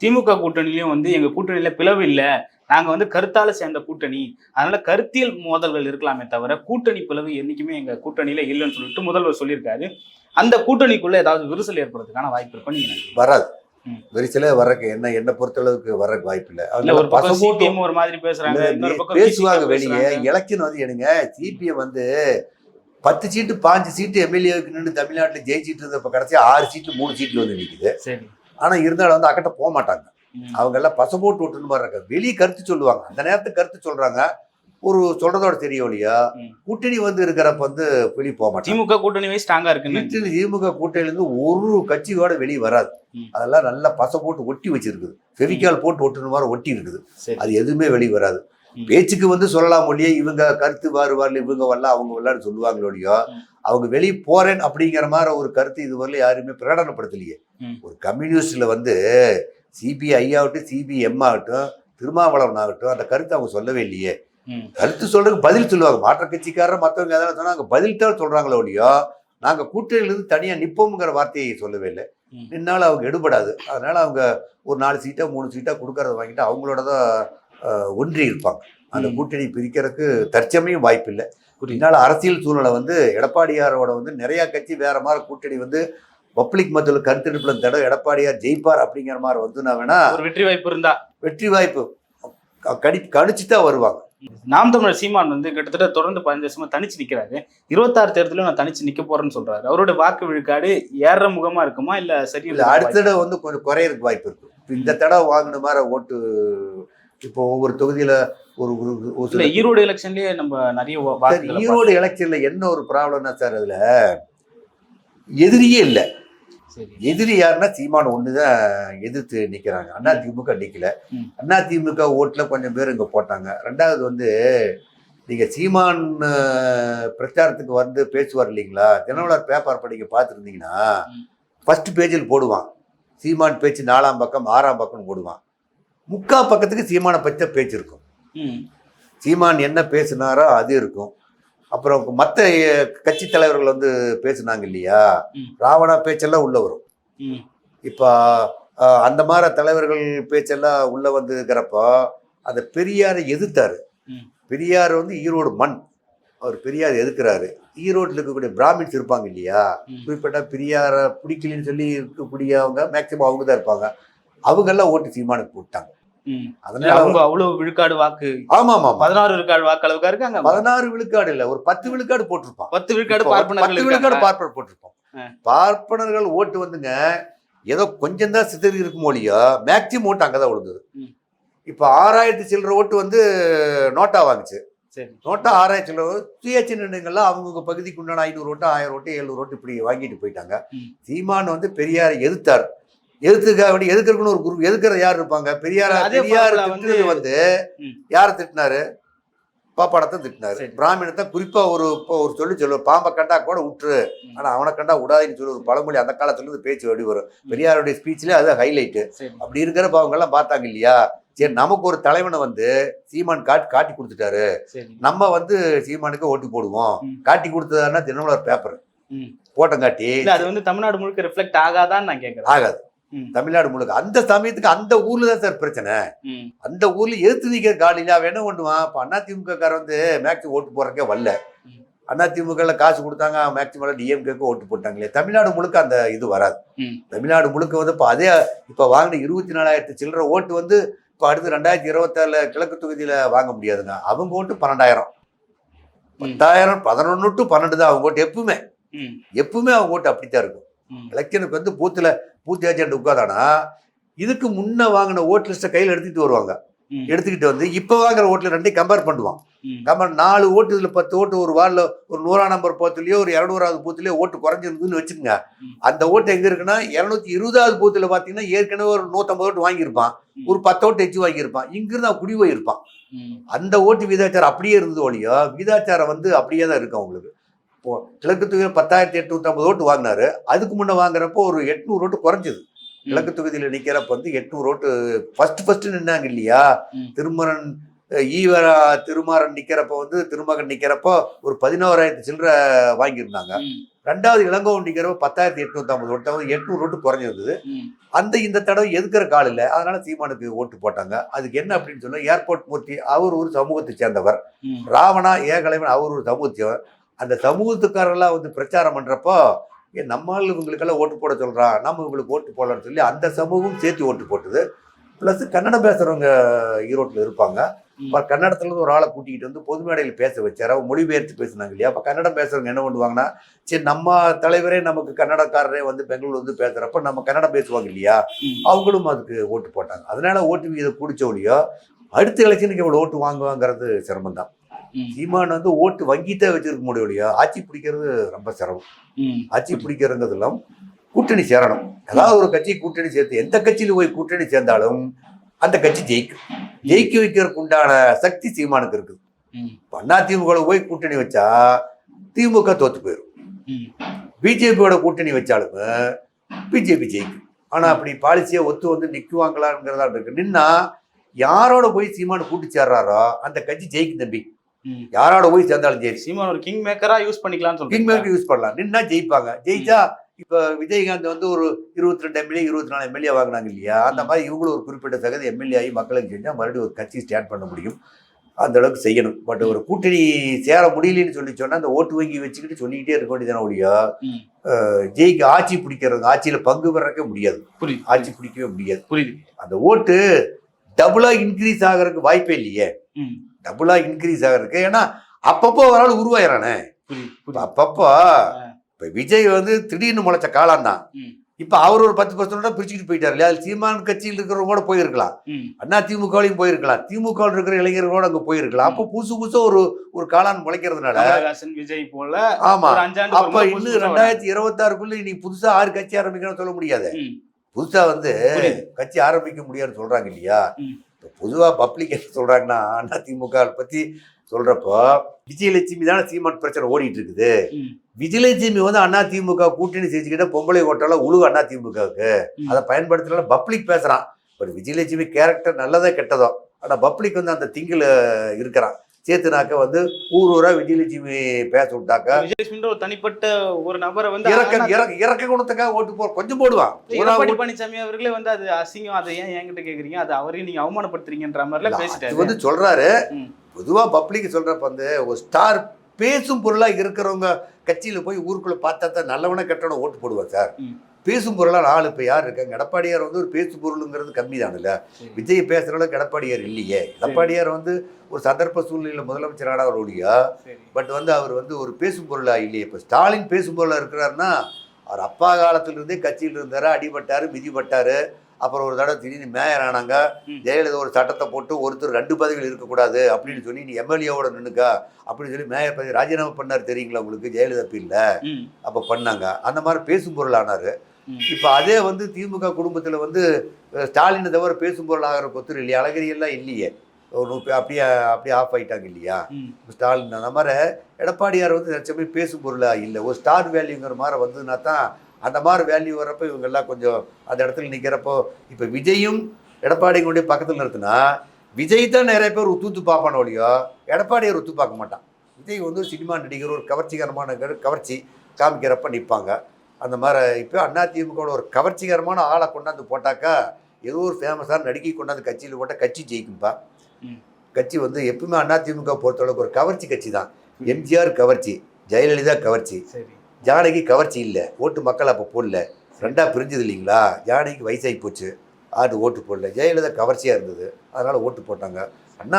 திமுக கூட்டணியிலயும் வந்து எங்க கூட்டணியில பிளவு இல்ல. நாங்க வந்து கருத்தால சேர்ந்த கூட்டணி. அதனால கருத்தியல் மோதல்கள் இருக்கலாமே தவிர கூட்டணி பிளவு என்னைக்குமே எங்க கூட்டணியில இல்லைன்னு சொல்லிட்டு முதல்வர் சொல்லியிருக்காரு. அந்த கூட்டணிக்குள்ள ஏதாவது விரிசல் ஏற்படுறதுக்கான வாய்ப்பு இருக்கும் நீங்க? வராது. ம். வெறிச்சலே வர்றக்கு என்ன என்ன பொறுத்தளவுக்கு வர்றக்கு வாய்ப்பு இல்லை ஒரு மாதிரி பேசுறாங்க பேசுவாங்க வெளியே. எலெக்ஷன் வந்து எனக்கு சிபிஎம் வந்து பத்து சீட்டு பாஞ்சு சீட்டு எம்எல்ஏவுக்கு நின்று தமிழ்நாட்டில் ஜெயிச்சிட்டு இருந்தப்ப கடைசி ஆறு சீட்டு மூணு சீட்டில் வந்து நிற்குது சரி. ஆனா இருந்தாலும் வந்து அக்கட்ட போக மாட்டாங்க. அவங்க எல்லாம் பசபோட்டு விட்டுன்னு மாதிரி இருக்காங்க. வெளியே கருத்து சொல்லுவாங்க. அந்த நேரத்துக்கு கருத்து சொல்றாங்க. ஒரு சொல்றதோட தெரிய ஒழியா ம். கூட்டணி வந்து இருக்கிறப்ப வந்து வெளியே போக மாட்டாங்க திமுக கூட்டணி ஸ்ட்ராங்கா கூட்டணி திமுக கூட்டணியிலிருந்து ஒரு கட்சியோட வெளியே வராது. அதெல்லாம் நல்லா பச போட்டு ஒட்டி வச்சிருக்குது ஃபெவிக்கால் போட்டு ஒட்டுன மாதிரி ஒட்டி இருக்குது அது எதுவுமே வெளியே வராது. பேச்சுக்கு வந்து சொல்லலாம் ஒழிய இவங்க கருத்து வாரு வரல இவங்க வரல அவங்க வரலான்னு சொல்லுவாங்களோ ஒழியோ ம். அவங்க வெளியே போறேன் அப்படிங்கிற மாதிரி ஒரு கருத்து இதுவரையில யாருமே பிரகடனப்படுத்தலையே. ஒரு கம்யூனிஸ்ட்ல வந்து சிபிஐ ஆகட்டும் சிபிஎம் ஆகட்டும் திருமாவளவன் ஆகட்டும் அந்த கருத்தை அவங்க சொல்லவே இல்லையே. கருத்து சொல்றதுக்கு பதில் சொல்லுவாங்க. மாற்ற கட்சிக்காரர் மற்றவங்க எதாவது சொன்னாங்க பதில் தான் சொல்றாங்களோ ஒழியோ நாங்க கூட்டணியிலிருந்து தனியா நிப்போம்ங்கிற வார்த்தையை சொல்லவே இல்லை. நின்னாலும் அவங்க எடுபடாது. அதனால அவங்க ஒரு நாலு சீட்டா மூணு சீட்டா கொடுக்கறத வாங்கிட்டு அவங்களோட தான் ஒன்றி இருப்பாங்க. அந்த. கூட்டணி பிரிக்கிறதுக்கு தற்சமயம் வாய்ப்பு இல்லை இதனால அரசியல் சூழ்நிலை வந்து எடப்பாடியாரோட வந்து நிறைய கட்சி வேற மாதிரி கூட்டணி வந்து பப்ளிக் மத்தியில் கருத்தெடுப்புல தடவை எடப்பாடியார் ஜெயிப்பார் அப்படிங்கிற மாதிரி வந்து நான் வேணா ஒரு வெற்றி வாய்ப்பு இருந்தா. வெற்றி வாய்ப்பு. கடி கணிச்சு தான் வருவாங்க. நாம் தமிழர் சீமான் வந்து கிட்டத்தட்ட தொடர்ந்து பதினஞ்சு வருஷமா தனிச்சு நிக்கிறாரு. இருபத்தாறு தேர்தலும் நான் தனிச்சு நிக்க போறேன்னு சொல்றாரு. அவரோட வாக்கு விழுக்காடு ஏற முகமா இருக்குமா இல்ல இல்ல சரியா அடுத்த தடவை வந்து கொஞ்சம் குறையறதுக்கு வாய்ப்பு இருக்கு. இந்த தடவை வாங்கின மாதிரி ஓட்டு இப்போ ஒவ்வொரு தொகுதியில ஒரு ஒரு ஈரோடு எலெக்ஷன்லயே நம்ம நிறைய ஈரோடு எலெக்ஷன்ல என்ன ஒரு ப்ராப்ளம்னா சார் அதுல எதிரியே இல்லை. எதிரி யாருன்னா சீமான் ஒண்ணுதான் எதிர்த்து நிக்கிறாங்க. அண்ணா திமுக நிக்கல. அண்ணா திமுக ஓட்டுல கொஞ்சம் பேர் இங்க போட்டாங்க. ரெண்டாவது வந்து நீங்க சீமான் பிரச்சாரத்துக்கு வந்து பேசுவார் இல்லைங்களா? தினமலர் பேப்பர் படிக்க பார்த்துருந்தீங்கன்னா. ஃபர்ஸ்ட் பேஜில் போடுவான். சீமான் பேச்சு நாலாம் பக்கம் ஆறாம் பக்கம் போடுவான். முக்கா பக்கத்துக்கு சீமானை பற்றி பேச்சு இருக்கும். சீமான் என்ன பேசினாரோ அது இருக்கும். அப்புறம் மற்ற கட்சி தலைவர்கள் வந்து பேசுனாங்க இல்லையா. ராவணா பேச்செல்லாம் உள்ள வரும். இப்போ அந்த மாதிரி தலைவர்கள் பேச்செல்லாம் உள்ள வந்து இருக்கிறப்போ அந்த பெரியாரை எதிர்த்தாரு. பெரியார் வந்து ஈரோடு மண். அவர் பெரியார் எதிர்க்கிறாரு ஈரோட்டில் இருக்கக்கூடிய பிராமின்ஸ் இருப்பாங்க இல்லையா. குறிப்பிட்ட பெரியாரை பிடிக்கலன்னு சொல்லி இருக்கக்கூடியவங்க மேக்சிமம் அவங்க தான் இருப்பாங்க. அவங்கெல்லாம் ஓட்டு சீமானுக்கு போட்டாங்க. அதனால அவங்க அவ்வளவு விழுக்காடு வாக்கு. ஆமா ஆமா பதினாறு விழுக்காடு வாக்கு அளவுக்கு இருக்காங்க பதினாறு விழுக்காடு இல்ல ஒரு பத்து விழுக்காடு போட்டிருப்பான். பத்து விழுக்காடு இப்போ பார்ப்பனர்கள் பத்து விழுக்காடு. பார்ப்பனர் போட்டிருப்போம். பார்ப்பனர்கள் ஓட்டு வந்துங்க ஏதோ கொஞ்சம் தான் சிதறி இருக்கும் மொழியோ மேக்சிமம் ஓட்டு அங்கதான் விழுந்தது. இப்போ ஆறாயிரத்தி சில்லற ஓட்டு வந்து நோட்டா வாங்குச்சு. சரி. நோட்டா சில்லற சுயேட்சை நிர்ணயங்கள்லாம் அவங்கவுங்க பகுதிக்கு உண்டான ஐநூறு ஓட்டு ஆயிரம் ஓட்டு எழுநூறு ஓட்டு இப்படி வாங்கிட்டு போயிட்டாங்க. சீமான் வந்து பெரியாரை எதிர்த்தார். எதிர்த்துக்காக வேண்டி எதுக்குன்னு ஒரு குரூப் எதுக்குற யார் இருப்பாங்க? பெரியார பெரியார் திட்டுறது வந்து. யாரை திட்டினாரு? பாப்பாடத்தை திட்டினாரு. பிராமணத்தை குறிப்பா ஒரு ஒரு சொல்லி சொல்லுவார் பாம்பை கண்டா கூட விட்டுரு. ஆனா அவனை கண்டா விடாதுன்னு சொல்லி ஒரு பழமொழி அந்த காலத்துல இருந்து பேச்சு வழி வரும். பெரியாருடைய ஸ்பீச்ல அது ஹைலைட்டு அப்படி இருக்கிறப்ப அவங்க எல்லாம் பார்த்தாங்க இல்லையா? சரி நமக்கு ஒரு தலைவனை வந்து சீமான் காட்டி காட்டி கொடுத்துட்டாரு. நம்ம வந்து சீமானுக்கு ஓட்டு போடுவோம். காட்டி கொடுத்ததுன்னா தினமலர் பேப்பர். போட்டம் காட்டி. அது வந்து தமிழ்நாடு முழுக்க ரிஃப்ளெக்ட் ஆகாதான்னு நான் கேக்குறேன். ஆகாது. தமிழ்நாடு முழுக்க. அந்த சமயத்துக்கு அந்த ஊர்ல தான் சார் பிரச்சனை. அந்த ஊர்ல எதிர்த்து நிக்கிற அவன் என்ன பண்ணுவான் இப்ப அண்ணா திமுக காரன் வந்து மேக்ஸ் ஓட்டு போறக்கே வரல. அண்ணா திமுக காசு கொடுத்தாங்க. மேக்சிமம் டிஎம்கேக்கு ஓட்டு போட்டாங்களே. தமிழ்நாடு முழுக்க அந்த இது வராது. தமிழ்நாடு முழுக்க வந்து இப்போ அதே இப்போ வாங்கின இருபத்தி நாலாயிரத்து சில்லற ஓட்டு வந்து இப்போ அடுத்து ரெண்டாயிரத்தி இருபத்தாறுல கிழக்கு தொகுதியில வாங்க முடியாதுங்க அவங்க ஓட்டு பன்னெண்டாயிரம். பத்தாயிரம் பதினொன்று டு பன்னெண்டு தான் அவங்க ஓட்டு. எப்பவுமே. எப்பவுமே அவங்க ஓட்டு அப்படித்தான் இருக்கும். எலெக்ஷனுக்கு வந்து பூத்துல பூத் ஏஜென்ட் உட்காதானா இதுக்கு முன்ன வாங்கின ஓட் லிஸ்ட்டை கையில் எடுத்துக்கிட்டு வருவாங்க. எடுத்துக்கிட்டு வந்து இப்போ வாங்குற ஓட்டில் ரெண்டையும் கம்பேர் பண்ணுவான். கம்பேர் நாலு ஓட்டு இதில் பத்து ஓட்டு ஒரு வார்டில் ஒரு நூறாம் நம்பர் பூத்துலயோ ஒரு இரநூறாவது பூத்துலயோ ஓட்டு குறைஞ்சிருக்குன்னு வச்சுக்கோங்க. அந்த ஓட்டு எங்க இருக்குன்னா இரநூத்தி இருபதாவது பூத்துல பார்த்தீங்கன்னா ஏற்கனவே ஒரு நூற்றம்பது ஓட்டு வாங்கியிருப்பான். ஒரு பத்து ஓட்டு எச்சு வாங்கியிருப்பான். இங்கிருந்து அவன் குடி போயிருப்பான். அந்த ஓட்டு விகிதாச்சாரம் அப்படியே இருந்தது ஒழியோ விகிதாச்சாரம் வந்து அப்படியே தான் இருக்கு அவங்களுக்கு. கிழக்கு தொகுதியில் பத்தாயிரத்தி எட்நூற்றம்பது ஓட்டு வாங்கினாரு. அதுக்கு முன்ன வாங்குறப்போ ஒரு எட்நூறு ஓட்டு குறைஞ்சது. கிழக்கு தொகுதியில் நிற்கிறப்ப வந்து எட்நூறு ஓட்டு ஃபர்ஸ்ட் ஃபர்ஸ்ட் நின்னாங்க இல்லையா. திருமரன் ஈவரா திருமாறன் நிற்கிறப்ப வந்து திருமகன் நிற்கிறப்போ ஒரு பதினோராயிரத்து சில்லற வாங்கியிருந்தாங்க. ரெண்டாவது இளங்கோவன் நிற்கிறப்ப பத்தாயிரத்தி எட்நூற்றம்பது ஓட்டு. அதாவது எட்நூறு ஓட்டு குறைஞ்சிருந்தது அந்த இந்த தடவை எதுக்கிற கால் இல்லை. அதனால சீமானுக்கு ஓட்டு போட்டாங்க. அதுக்கு என்ன அப்படின்னு சொன்னா ஏர்போர்ட் மூர்த்தி அவர் ஒரு சமூகத்தை சேர்ந்தவர். ராவணா ஏகலைவன் அவர் ஒரு சமூகத்தவர் அந்த சமூகத்துக்காரெல்லாம் வந்து பிரச்சாரம் பண்றப்போ ஏ நம்மால் இவங்களுக்கெல்லாம் ஓட்டு போட சொல்றான் நம்ம இவங்களுக்கு ஓட்டு போடலாம்னு சொல்லி அந்த சமூகம் சேர்த்து ஓட்டு போட்டுது. ப்ளஸ் கன்னடம் பேசுறவங்க ஈரோட்டில் இருப்பாங்க. ம். அப்ப கன்னடத்துல இருந்து ஒரு ஆளை கூட்டிகிட்டு வந்து பொது மேடையில் பேச வச்சாரு. அவங்க மொழிபெயர்த்து பேசுனாங்க இல்லையா? அப்போ கன்னடம் பேசுறவங்க என்ன பண்ணுவாங்கன்னா சரி நம்ம தலைவரே நமக்கு கன்னடக்காரரே வந்து பெங்களூர் வந்து பேசுறப்ப நம்ம கன்னடம் பேசுவாங்க இல்லையா? அவங்களும் அதுக்கு ஓட்டு போட்டாங்க. அதனால ஓட்டு வீதம் பிடிச்ச ஒழியோ அடுத்த எலெக்ஷனுக்கு இவ்வளோ ஓட்டு வாங்குவாங்கிறது சிரமம் தான் சீமான் வந்து ஓட்டு வங்கித்தான் வச்சிருக்க முடியும் இல்லையா? ஆட்சி பிடிக்கிறது ரொம்ப சிரமம். ஆட்சி பிடிக்கிறதுலாம் கூட்டணி சேரணும். ஏதாவது ஒரு கட்சி கூட்டணி சேர்த்து எந்த கட்சியில போய் கூட்டணி சேர்ந்தாலும் அந்த கட்சி ஜெயிக்கும். ஜெயிக்க வைக்கிறதுக்கு உண்டான சக்தி சீமானுக்கு இருக்குது. அண்ணா திமுக போய் கூட்டணி வச்சா திமுக தோத்து போயிடும் பிஜேபியோட கூட்டணி வச்சாலுமே பிஜேபி ஜெயிக்கும். ஆனா அப்படி பாலிசியை ஒத்து வந்து நிக்குவாங்களாங்கிறதா இருக்கு. நின்னா யாரோட போய் சீமானு கூட்டி சேர்றாரோ அந்த கட்சி ஜெயிக்கும் தம்பி. யாரோட போய் சேர்ந்தாலும் ஜெயிச்சு சீமான் ஒரு கிங் மேக்கரா யூஸ் பண்ணிக்கலாம்னு கிங் மேக்கர் யூஸ் பண்ணலாம். நின்னா ஜெயிப்பாங்க. ஜெயிச்சா இப்ப விஜயகாந்த் வந்து ஒரு இருபத்தி ரெண்டு எம்எல்ஏ இருபத்தி நாலு எம்எல்ஏ வாங்கினாங்க இல்லையா? அந்த மாதிரி இவங்களும் ஒரு குறிப்பிட்ட சகதி எம்எல்ஏ ஆகி மக்களுக்கு செஞ்சா மறுபடியும் ஒரு கட்சி ஸ்டார்ட் பண்ண முடியும். அந்த அளவுக்கு செய்யணும். பட் ஒரு கூட்டணி சேர முடியலன்னு சொல்லி சொன்னா அந்த ஓட்டு வங்கி வச்சுக்கிட்டு சொல்லிக்கிட்டே இருக்க வேண்டியதான ஒழியா ஜெயிக்க ஆட்சி பிடிக்கிறது ஆட்சியில பங்கு பெறக்க முடியாது. புரியுது. ஆட்சி பிடிக்கவே முடியாது. புரியுது. அந்த ஓட்டு டபுளா இன்க்ரீஸ் ஆகிறதுக்கு வாய்ப்பே இல்லையே. ம் டபுளா இன்க்ரீஸ் ஆகிறதுக்கு ஏன்னா அப்பப்போ ஒரு ஆள் உருவாயிரானே அப்பப்போ இப்ப விஜய் வந்து திடீர்னு முளைச்ச காலம் தான். இப்போ அவர் ஒரு பத்து பர்சன்டா பிரிச்சுக்கிட்டு போயிட்டார் இல்லையா? அது சீமான் கட்சியில் இருக்கிறவங்க கூட போயிருக்கலாம். அண்ணா திமுகவிலையும் போயிருக்கலாம். திமுகவில் இருக்கிற இளைஞர்களோட அங்கே போயிருக்கலாம். அப்போ புதுசு புதுசாக ஒரு ஒரு காளான் முளைக்கிறதுனால விஜய் போல ஆமா. அப்ப இன்னும் ரெண்டாயிரத்தி இருபத்தாறுக்குள்ள நீ புதுசா ஆறு கட்சி ஆரம்பிக்கணும்னு சொல்ல முடியாது. புதுசா வந்து. கட்சி ஆரம்பிக்க முடியாதுன்னு சொல்றாங்க இல்லையா. இப்ப பொதுவா பப்ளிக் என்ன சொல்றாங்கன்னா அண்ணா திமுக பத்தி சொல்றப்போ விஜயலட்சுமி தானே சீமான் பிரச்சனை ஓடிட்டு இருக்குது. விஜயலட்சுமி வந்து அண்ணா திமுக கூட்டணி செஞ்சுக்கிட்ட பொம்பளை ஓட்டால உழுவு அண்ணா திமுகவுக்கு. அதை பயன்படுத்தல பப்ளிக் பேசுறான். ஒரு விஜயலட்சுமி கேரக்டர் நல்லதோ கெட்டதோ. ஆனா பப்ளிக் வந்து அந்த திங்கில் இருக்கிறான். சேத்துனாக்க வந்து ஊர் ஊரா விஜயலட்சுமி பேச விட்டாக்க விஜயலட்சுமின்ற ஒரு தனிப்பட்ட ஒரு நபரை வந்து இறக்க இறக்க இறக்க குணத்துக்காக ஓட்டு போ கொஞ்சம் போடுவான் எடப்பாடி பழனிசாமி அவர்களே வந்து அது அசிங்கம். அதை ஏன் என்கிட்ட கேக்குறீங்க? அது அவரையும் நீங்க அவமானப்படுத்துறீங்கன்ற மாதிரிலாம் அது பேசிட்டாரு. வந்து சொல்றாரு. பொதுவா பப்ளிக் சொல்றப்ப வந்து ஒரு ஸ்டார் பேசும் பொருளா இருக்கிறவங்க கட்சியில போய் ஊருக்குள்ள பார்த்தா தான் நல்லவன கெட்டவன ஓட்டு போடுவார் சார். பேசும் பொருளா ஆள் இப்ப யார் இருக்காங்க? எடப்பாடியார் வந்து ஒரு பேசு பொருளுங்கிறது கம்மி தானுல்ல சரி. விஜய் பேசுற அளவுக்கு எடப்பாடியார் இல்லையே. எடப்பாடியார் வந்து ஒரு சந்தர்ப்ப சூழ்நிலையில முதலமைச்சரான ஒரு ஒழியா பட் வந்து அவர் வந்து ஒரு பேசும் பொருளா இல்லையே. இப்போ ஸ்டாலின் பேசும் பொருளா இருக்கிறாருன்னா அவர் அப்பா காலத்துல இருந்தே கட்சியில் இருந்தாரு அடிபட்டாரு மிதிப்பட்டாரு அப்புறம் ஒரு தடவை திடீர்னு மேயர் ஆனாங்க. ஜெயலலிதா ஒரு சட்டத்தை போட்டு ஒருத்தர் ரெண்டு பதவிகள் இருக்கக்கூடாது அப்படின்னு சொல்லி நீ எம்எல்ஏவோட நின்னுக்கா? அப்படின்னு சொல்லி மேயர் பதவி ராஜினாமா பண்ணார் தெரியுங்களா உங்களுக்கு? ஜெயலலிதா பீல்ல ம். அப்போ பண்ணாங்க. அந்த மாதிரி பேசும் பொருள் ஆனாரு. இப்போ அதே வந்து திமுக குடும்பத்தில் வந்து ஸ்டாலினை தவிர பேசும் பொருள் ஆகிற கொத்தர் இல்லையா அழகிரி எல்லாம் இல்லையே. ஒரு அப்படியே அப்படியே ஆஃப் ஆயிட்டாங்க இல்லையா? ஸ்டாலின் அந்த மாதிரி எடப்பாடியார் வந்து நினச்சமே பேசும் பொருளா இல்லை. ஒரு ஸ்டார் வேல்யூங்கிற மாதிரி வந்ததுன்னா தான் அந்த மாதிரி வேல்யூ வரப்போ இவங்கெல்லாம் கொஞ்சம் அந்த இடத்துல நிற்கிறப்போ இப்போ விஜயும் எடப்பாடிங்களுடைய பக்கத்தில் நிறுத்தினா விஜய் தான் நிறைய பேர் உத்து பார்ப்பான ஒழியோ எடப்பாடியார் உத்து பார்க்க மாட்டான். விஜய் வந்து சினிமா நடிகர் ஒரு கவர்ச்சிகரமான கவர்ச்சி காமிக்கிறப்ப நிற்பாங்க அந்த மாதிரி இப்போ அதிமுகவோட ஒரு கவர்ச்சிகரமான ஆளை கொண்டாந்து போட்டாக்கா ஏதோ ஒரு ஃபேமஸான நடிகை கொண்டாந்து கட்சியில் போட்டால் கட்சி ஜெயிக்கும்பா. கட்சி வந்து எப்பவுமே அதிமுக பொறுத்தளவுக்கு ஒரு கவர்ச்சி கட்சி தான். எம்ஜிஆர் கவர்ச்சி ஜெயலலிதா கவர்ச்சி. ஜானகி கவர்ச்சி இல்லை ஓட்டு மக்கள் அப்போ போடல. ரெண்டா பிரிஞ்சது இல்லைங்களா? ஜானகிக்கு வயசாகி போச்சு ஆடு ஓட்டு போடல. ஜெயலலிதா கவர்ச்சியாக இருந்தது அதனால் ஓட்டு போட்டாங்க.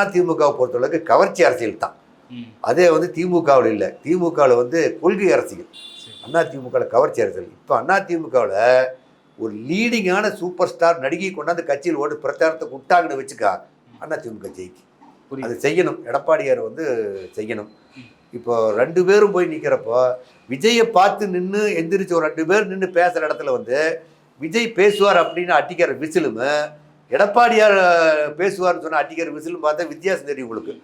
அதிமுகவை பொறுத்தளவுக்கு கவர்ச்சி அரசியல் தான். அதே வந்து திமுகவில் இல்லை திமுகவில் வந்து கொள்கை அரசியல். சரி அண்ணா திமுகவில் கவர்ச்சி அரசியல் இப்போ அண்ணா திமுகவில் ஒரு லீடிங்கான சூப்பர் ஸ்டார் நடிகை கொண்டாந்து கட்சியில் ஓட்டு பிரச்சாரத்துக்கு விட்டாங்கன்னு வச்சுக்கா அண்ணா திமுக ஜெயிக்கு. அது செய்யணும். எடப்பாடியார் வந்து செய்யணும். இப்போ ரெண்டு பேரும் போய் நிற்கிறப்போ விஜயை பார்த்து நின்று எந்திரிச்சு ஒரு ரெண்டு பேர் நின்று பேசுகிற இடத்துல வந்து விஜய் பேசுவார் அப்படின்னு அட்டிக்கிற விசிலும் எடப்பாடியார் பேசுவார்னு சொன்ன அட்டிக்கிற விசிலும் பார்த்தா வித்தியாசம் தெரியும் உங்களுக்கு.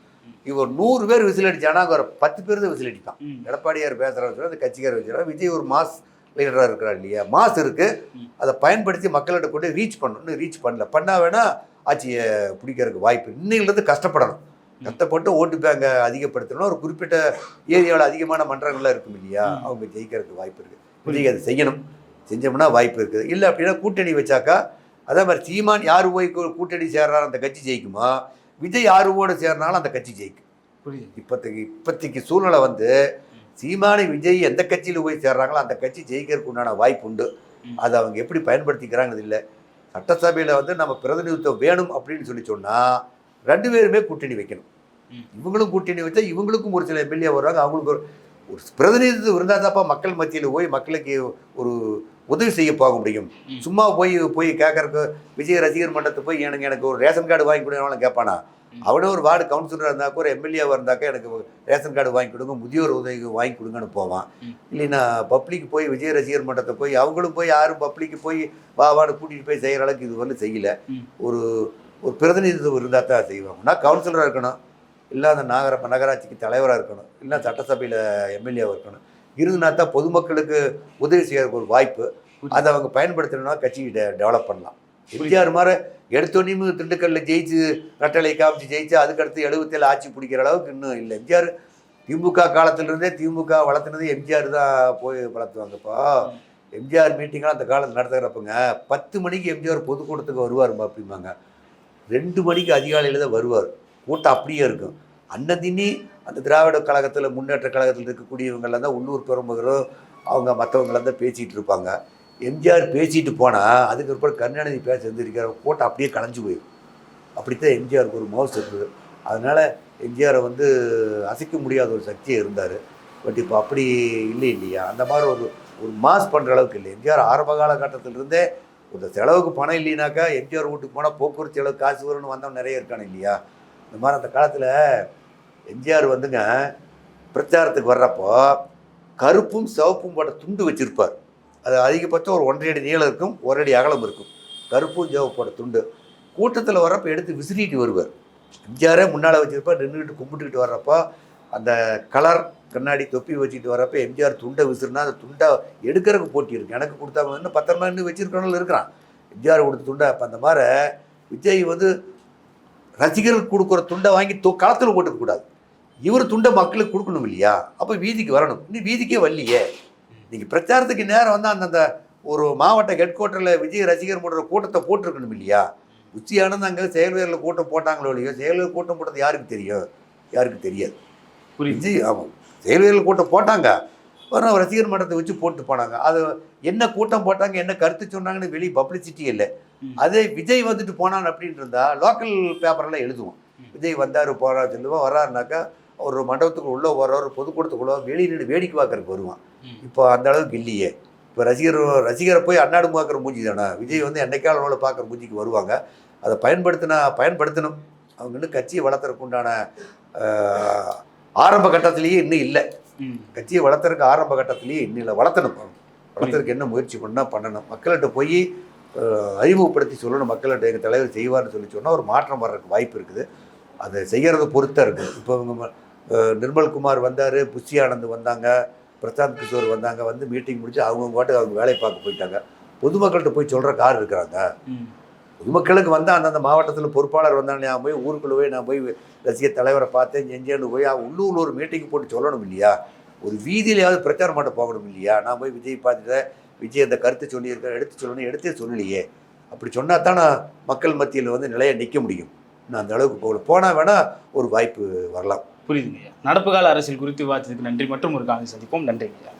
இவர் நூறு பேர் விசில் அடிச்சானா அங்க ஒரு பத்து பேர் தான் விசில் அடிப்பான். எடப்பாடியார் பேசுகிறாரு அந்த கட்சிக்காரர் வச்சுருக்காரு விஜய் ஒரு மாஸ் லீடராக இருக்கிறார் இல்லையா? மாஸ் இருக்கு. ம். அதை பயன்படுத்தி மக்கள்கிட்ட கொண்டு ரீச் பண்ணணும். ரீச் பண்ணல. பண்ணா வேணா ஆட்சியை பிடிக்கிறதுக்கு வாய்ப்பு இன்னையிலேருந்து கஷ்டப்படணும். கஷ்டப்பட்டு ஓட்டு பேங்கை அதிகப்படுத்தணும் ஒரு குறிப்பிட்ட ஏரியாவில் அதிகமான மன்றங்கள்லாம் இருக்கும் இல்லையா. அவங்க ஜெயிக்கிறதுக்கு வாய்ப்பு இருக்குது விஜய் அதை செய்யணும். செஞ்சோம்னா வாய்ப்பு இருக்குது. இல்லை அப்படின்னா கூட்டணி வச்சாக்கா அதே மாதிரி சீமான் யார் போய் கூட்டணி சேர்றாரோ அந்த கட்சி ஜெயிக்குமா? விஜய் யாருவோட சேர்னாலும் அந்த கட்சி ஜெயிக்கும். புரியுது. இப்போதைக்கு இப்போதைக்கு சூழ்நிலை வந்து சீமானை விஜய் எந்த கட்சியில் போய் சேர்றாங்களோ அந்த கட்சி ஜெயிக்கிறதுக்கு உண்டான வாய்ப்பு உண்டு. அதை அவங்க எப்படி பயன்படுத்திக்கிறாங்கிறது இல்லை சட்டசபையில் வந்து நம்ம பிரதிநிதித்துவம் வேணும் அப்படின்னு சொல்லி சொன்னால் ரெண்டு பேருமே கூட்டணி வைக்கணும். இவங்களும் கூட்டணி வச்சா இவங்களுக்கும் ஒரு சில எம்எல்ஏ வருவாங்க. அவங்களுக்கு ஒரு ஒரு பிரதிநிதித்துவம் இருந்தால் தான்ப்பா மக்கள் மத்தியில் போய் மக்களுக்கு ஒரு உதவி செய்ய போக முடியும். சும்மா போய் போய் கேட்கறக்கு விஜய் ரசிகர் மன்றத்தை போய் எனக்கு எனக்கு ஒரு ரேஷன் கார்டு வாங்கி கொடுங்கன்னு கேட்பானா. அவனே ஒரு வார்டு கவுன்சிலராக இருந்தாக்க ஒரு எம்எல்ஏவாக இருந்தாக்கா எனக்கு ரேஷன் கார்டு வாங்கி கொடுங்க முதியோர் உதவி வாங்கி கொடுங்கன்னு போவான். இல்லைன்னா பப்ளிக் போய் விஜய் ரசிகர் மன்றத்தை போய் அவங்களும் போய் யாரும் பப்ளிக்கு போய் வா வான்னு கூட்டிகிட்டு போய் செய்கிற அளவுக்கு இது வந்து செய்யல. ஒரு ஒரு பிரதிநிதித்துவம் இருந்தால் தான் செய்வாங்க நான் கவுன்சிலராக இருக்கணும் இல்லை அந்த நகர நகராட்சிக்கு தலைவராக இருக்கணும் இல்லை சட்டசபையில் எம்எல்ஏவாக இருக்கணும் இருந்துனா தான் பொதுமக்களுக்கு உதவி செய்யறதுக்கு ஒரு வாய்ப்பு. அதை அவங்க பயன்படுத்தணும்னா கட்சி டெவலப் பண்ணலாம். எம்ஜிஆர் மாதிரி எடுத்தோன்னையும் திண்டுக்கல்ல ஜெயிச்சு ரெட்டலை காமிச்சு ஜெயிச்சு அதுக்கடுத்து எழுபத்தேழு ஆட்சி பிடிக்கிற அளவுக்கு இன்னும் இல்லை. எம்ஜிஆர் திமுக காலத்திலிருந்தே திமுக வளர்த்துனது எம்ஜிஆர் தான் போய் வளர்த்துவாங்கப்பா. எம்ஜிஆர் மீட்டிங்லாம் அந்த காலத்தில் நடத்துகிறப்பங்க பத்து மணிக்கு எம்ஜிஆர் பொதுக்கூட்டத்துக்கு வருவாருமா அப்படிம்பாங்க ரெண்டு மணிக்கு அதிகாலையில் தான் வருவார். கூட்டம் அப்படியே இருக்கும். அன்னதினி அந்த திராவிட கழகத்தில் முன்னேற்ற கழகத்தில் இருக்கக்கூடியவங்கெல்லாம் தான் உள்ளூர் பெருமகளும் அவங்க மற்றவங்களாம் தான் பேசிகிட்டு இருப்பாங்க. எம்ஜிஆர் பேசிட்டு போனால் அதுக்கு அப்புறம் கருணாநிதி பேச இருந்திருக்கிற கூட்டம் அப்படியே கலைஞ்சு போயிடும் அப்படித்தான் எம்ஜிஆருக்கு ஒரு மவுஸ் இருந்தது. அதனால் எம்ஜிஆரை வந்து அசைக்க முடியாத ஒரு சக்தியே இருந்தார். பட் இப்போ அப்படி இல்லை இல்லையா? அந்த மாதிரி ஒரு ஒரு மாஸ் பண்ணுற அளவுக்கு இல்லை. எம்ஜிஆர் ஆரம்ப காலகட்டத்திலிருந்தே இந்த செலவுக்கு பணம் இல்லைனாக்கா எம்ஜிஆர் வீட்டுக்கு போனால் போக்குவரத்து செலவு காசு வரும்னு வந்தவன் நிறைய இருக்கானு இல்லையா? இந்த மாதிரி அந்த காலத்தில் எம்ஜிஆர் வந்துங்க பிரச்சாரத்துக்கு வர்றப்போ கருப்பும் சிவப்பும் போட்ட துண்டு வச்சுருப்பார். அது அதிகபட்சம் ஒரு ஒன்றரை அடி நீளம் இருக்கும் ஒரு அடி அகலம் இருக்கும். கருப்பும் சிவப்போட துண்டு. கூட்டத்தில் வர்றப்போ எடுத்து விசிறிட்டு வருவார். எம்ஜிஆரே முன்னால் வச்சுருப்பார் நின்றுக்கிட்டு கும்பிட்டுக்கிட்டு வர்றப்போ அந்த கலர் கண்ணாடி தொப்பி வச்சுக்கிட்டு வரப்போ எம்ஜிஆர் துண்டை விசிறுனா அந்த துண்டை எடுக்கிறதுக்கு போட்டி இருக்கு. எனக்கு கொடுத்தாங்க இன்னும் பத்திரமா இன்னும் வச்சுருக்கணும்னு இருக்கிறான். எம்ஜிஆர் கொடுத்த துண்டை அப்போ அந்த மாதிரி விஜய் வந்து ரசிகர்களுக்கு கொடுக்குற துண்டை வாங்கி தொ களத்தில் போட்டுக்கக்கூடாது இவர் துண்டை மக்களுக்கு கொடுக்கணும் இல்லையா? அப்போ வீதிக்கு வரணும். இன்னும் வீதிக்கே வரலையே. நீங்கள் பிரச்சாரத்துக்கு நேரம் வந்து அந்தந்த ஒரு மாவட்ட ஹெட் குவார்ட்டரில் விஜய் ரசிகர் மன்ற கூட்டத்தை போட்டிருக்கணும் இல்லையா? உச்சியானது அங்கே செயல்வீரில் கூட்டம் போட்டாங்களோ இல்லையோ? செயல்வீரர் கூட்டம் போட்டது யாருக்கு தெரியும்? யாருக்கு தெரியாது. விஜய் ஆமாம் செயல்வீரர்கள் கூட்டம் போட்டாங்க. அப்புறம் ரசிகர் மன்றத்தை வச்சு போட்டு போனாங்க. அது என்ன கூட்டம் போட்டாங்க என்ன கருத்து சொன்னாங்கன்னு வெளியே பப்ளிசிட்டி இல்லை. அதே விஜய் வந்துட்டு போனான் அப்படின்னு இருந்தா லோக்கல் பேப்பர்லாம் எழுதுவோம். விஜய் வந்தார் போறாரு சொல்லுவோம். வர்றாருனாக்கா ஒரு மண்டபத்துக்கு உள்ளே வர்றவர் பொதுக்கூடத்துக்குள்ள வெளியே நின்று வேடிக்கை பார்க்கறதுக்கு வருவான். இப்போ அந்த அளவுக்கு இல்லையே. இப்போ ரசிகர் ரசிகரை போய் அன்னாடு பார்க்குற மூஞ்சி தானே? விஜய் வந்து என்னைக்கால பார்க்குற மூஞ்சிக்கு வருவாங்க. அதை பயன்படுத்தினா பயன்படுத்தணும். அவங்க இன்னும் கட்சியை வளர்த்துறதுக்கு உண்டான ஆஹ், ஆரம்ப கட்டத்திலேயே இன்னும் இல்லை. கட்சியை வளர்த்துறதுக்கு ஆரம்ப கட்டத்திலேயே இன்னும் இல்லை. வளர்த்தணும். வளர்த்துறதுக்கு என்ன முயற்சி பண்ணால் பண்ணணும். மக்கள்கிட்ட போய் அறிமுகப்படுத்தி சொல்லணும். மக்கள்கிட்ட எங்கள் தலைவர் செய்வார்னு சொல்லி சொன்னால் ஒரு மாற்றம் வர்றதுக்கு வாய்ப்பு இருக்குது. அதை செய்கிறத பொறுத்தா இருக்குது. இப்போ இவங்க நிர்மல்குமார் வந்தார் புஷி ஆனந்த் வந்தாங்க பிரசாந்த் கிஷோர் வந்தாங்க வந்து மீட்டிங் முடிச்சு அவங்க பாட்டுக்கு அவங்க வேலையை பார்க்க போயிட்டாங்க. பொதுமக்கள்கிட்ட போய் சொல்கிற கார் இருக்கிறாங்க. பொதுமக்களுக்கு வந்து அந்தந்த மாவட்டத்தில் பொறுப்பாளர் வந்தாங்க நான் போய் ஊருக்குள்ள போய் நான் போய் ரசிகர் தலைவரை பார்த்தேன் செஞ்சேன்னு போய் உள்ளூரில் ஒரு மீட்டிங் போட்டு சொல்லணும் இல்லையா? ஒரு வீதியிலையாவது பிரச்சாரம் பண்ண போகணும் இல்லையா? நான் போய் விஜய் பார்த்துட்டேன். விஜய் அந்த கருத்தை சொல்லியிருக்கேன் எடுத்து சொல்லணும் எடுத்தே சொல்லலையே. அப்படி சொன்னா தான் நான் மக்கள் மத்தியில் வந்து நிலையா நிற்க முடியும். நான் அந்த அளவுக்கு போகல. போனால் வேணால் ஒரு வாய்ப்பு வரலாம். புரியுதுங்க. நடப்பு கால அரசியல் குறித்து விவாதத்துக்கு நன்றி. மற்றும் ஒரு காலை சந்திப்போம். நன்றிங்க ஐயா.